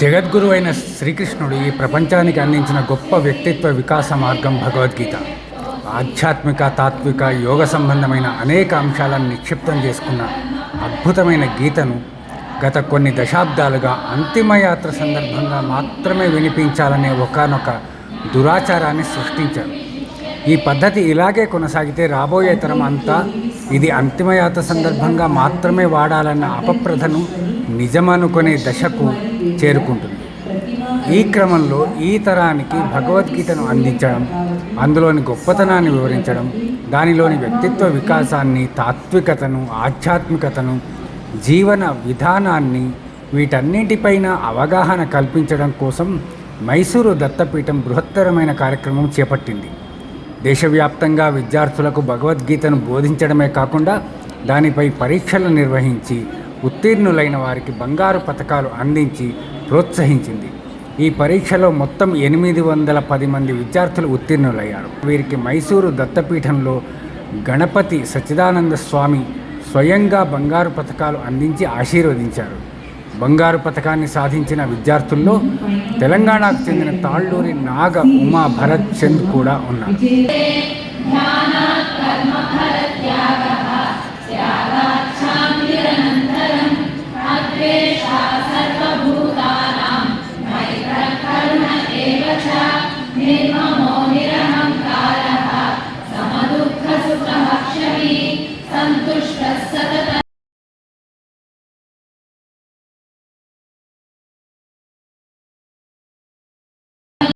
జగద్గురు అయిన శ్రీకృష్ణుడు ఈ ప్రపంచానికి అందించిన గొప్ప వ్యక్తిత్వ వికాస మార్గం భగవద్గీత. ఆధ్యాత్మిక తాత్విక యోగ సంబంధమైన అనేక అంశాలను నిక్షిప్తం చేసుకున్న అద్భుతమైన గీతను గత కొన్ని దశాబ్దాలుగా అంతిమయాత్ర సందర్భంగా మాత్రమే వినిపించాలనే ఒకానొక దురాచారాన్ని సృష్టించారు. ఈ పద్ధతి ఇలాగే కొనసాగితే రాబోయే తరం అంతా ఇది అంతిమయాత్ర సందర్భంగా మాత్రమే వాడాలన్న అపప్రథను నిజమనుకునే దశకు చేరుకుంటుంది. ఈ క్రమంలో ఈ తరానికి భగవద్గీతను అందించడం అందులోని గొప్పతనాన్ని వివరించడం దానిలోని వ్యక్తిత్వ వికాసాన్ని తాత్వికతను ఆధ్యాత్మికతను జీవన విధానాన్ని వీటన్నింటిపైన అవగాహన కల్పించడం కోసం మైసూరు దత్తపీఠం బృహత్తరమైన కార్యక్రమం చేపట్టింది. దేశవ్యాప్తంగా విద్యార్థులకు భగవద్గీతను బోధించడమే కాకుండా దానిపై పరీక్షలు నిర్వహించి ఉత్తీర్ణులైన వారికి బంగారు పథకాలు అందించి ప్రోత్సహించింది. ఈ పరీక్షలో మొత్తం ఎనిమిది వందల పది మంది విద్యార్థులు ఉత్తీర్ణులయ్యారు. వీరికి మైసూరు దత్తపీఠంలో గణపతి సచ్చిదానంద స్వామి స్వయంగా బంగారు పథకాలు అందించి ఆశీర్వదించారు. బంగారు పథకాన్ని సాధించిన విద్యార్థుల్లో తెలంగాణకు చెందిన తాళ్ళూరి నాగ ఉమా భరత్ చంద్ కూడా ఉన్నారు. निर्ममो निरह